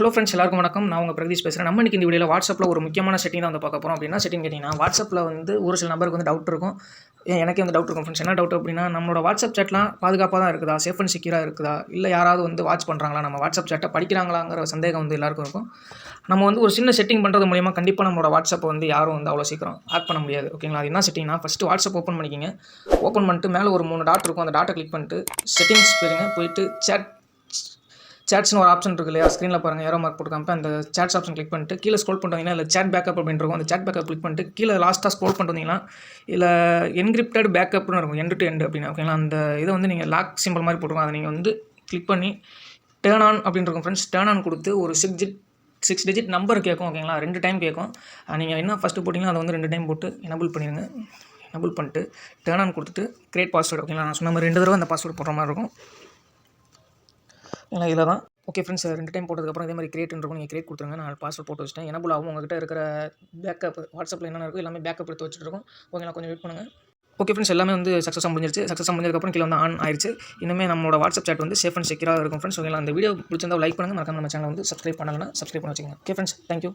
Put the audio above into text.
Hello friends எல்லாருக்கும் வணக்கம். நான் உங்கள் பிரகதீஷ் பேசுகிறேன் நம்ம இன்றைக்கி இந்த வீடியோவில் வாட்ஸ்அப்பில் ஒரு முக்கியமான செட்டிங் தான் வந்து பார்க்க போகிறோம் அப்படின்னா செட்டிங் கேட்டிங்கன்னா வாட்ஸ்அப்பில் வந்து ஒரு சில நம்பருக்கு வந்து டவுட் இருக்கும். ஏன் எனக்கே வந்து டவுட் இருக்கும் ஃப்ரெண்ட்ஸ் என்ன டவுட் அப்படின்னா நம்மளோட வாட்ஸ்அப் சேட்லாம் பாதுகாப்பாக தான் இருக்குதா? சேஃப் அண்ட் செக்யூராக இருக்குதா? இல்லை யாராவது வந்து வாட்ச் பண்ணுறாங்களா நம்ம வாட்ஸ்அப் சேட்டை படிக்கிறாங்களாங்கிற சந்தேகம் வந்து எல்லாருக்கும் இருக்கும். நம்ம வந்து ஒரு சின்ன செட்டிங் பண்ணுறது மூலியமாக கண்டிப்பாக நம்மளோட வாட்ஸ்அப்பை வந்து யாரும் வந்து அவ்வளோ சீக்கிரம் ஆட் பண்ண முடியாது. ஓகேங்களா அது என்ன செட்டிங்னா ஃபஸ்ட்டு வாட்ஸ்அப் ஓப்பன் பண்ணிக்கிங்க. ஓப்பன் பண்ணிட்டு மேலே ஒரு மூணு டாட் இருக்கும். அந்த டாட்டை கிளிக் பண்ணிட்டு செட்டிங்ஸ் போயிருங்க. போயிட்டு சேட் சேட்ஸ்னு ஒரு ஆப்ஷன் இருக்கு இல்லையா? ஸ்க்ரீனில் பாருங்கள் ஏரோ மார்க் போட்டுக்காம அந்த சேட்ஸ் ஆப்ஷன் கிளிக் பண்ணிட்டு கீழே ஸ்க்ரோல் பண்ணிட்டீங்கன்னா இல்லை சேட் பேக்கப் அப்படின்னு இருக்கும் அந்த சேட் பேக்கப் கிளிக் பண்ணிட்டு கீழே லாஸ்ட்டாக ஸ்க்ரோல் பண்ணிட்டு வந்தீங்கன்னா இல்லை என்கிரிப்டட் பேக்கப்னு இருக்கும் எண்டு டு எண்டு அப்படின்னு. ஓகேங்களா அந்த இதை வந்து நீங்கள் லாக் சிம்பிள் மாதிரி போட்டுருக்கோம் அதை நீங்கள் வந்து கிளிக் பண்ணி டேர்ன் ஆன் அப்படின்னு இருக்கும் ஃப்ரெண்ட்ஸ் டேர்ன் ஆன் கொடுத்து ஒரு six digit six digit number கேட்கும் ஓகேங்களா ரெண்டு டைம் கேட்கும். நீங்கள் என்ன ஃபஸ்ட்டு போட்டிங்கன்னா அதை வந்து ரெண்டு டைம் போட்டு எனபிள் பண்ணிடுங்க எனபிள் பண்ணிட்டு டேர்ன் ஆன் கொடுத்துட்டு கிரியேட் பாஸ்வேர்டு ஓகேங்களா நான் சொன்ன மாதிரி ரெண்டு தடவை அந்த பாஸ்வேர்டு போடுற மாதிரி இருக்கும். ஏன்னா இதில் தான் ஓகே ஃப்ரெண்ட்ஸ் ரெண்டு டைம் போட்டதுக்கப்புறம் இதே மாதிரி கிரியேட் இருக்கும் நீங்கள் கிரியேட் கொடுத்துருங்க. நான் பாஸ்வேர்ட் போட்டு வச்சிட்டேன். எனபிள் ஆகும் உங்ககிட்ட இருக்கிற பேக்கப் வாட்ஸ்அப்பில் என்னென்ன இருக்கோ எல்லாமே பேக்கப் எடுத்து வச்சுட்டு இருக்கோம். ஓகேங்களா கொஞ்சம் வெயிட் பண்ணுங்கள் ஓகே ஃப்ரெண்ட்ஸ் எல்லாமே வந்து சக்ஸஸ் முடிஞ்சிருச்சு. சக்ஸஸ் முடிஞ்சதுக்கப்புறம் கீழே வந்து ஆன் ஆயிடுச்சு இன்னுமே நம்மளோட வாட்ஸ்அப் சாட் வந்து சேஃப் அண்ட் செக்யூராக இருக்கும் ஃப்ரெண்ட்ஸ் ஓகேங்களா அந்த வீடியோ பிடிச்சிருந்தா லைக் பண்ணுங்கள் மறக்காம நம்ம சேனல் வந்து சப்ஸ்கிரைப் பண்ணலன்னா சப்ஸ்கிரைப் பண்ண வச்சுக்கோங்க. Okay friends thank you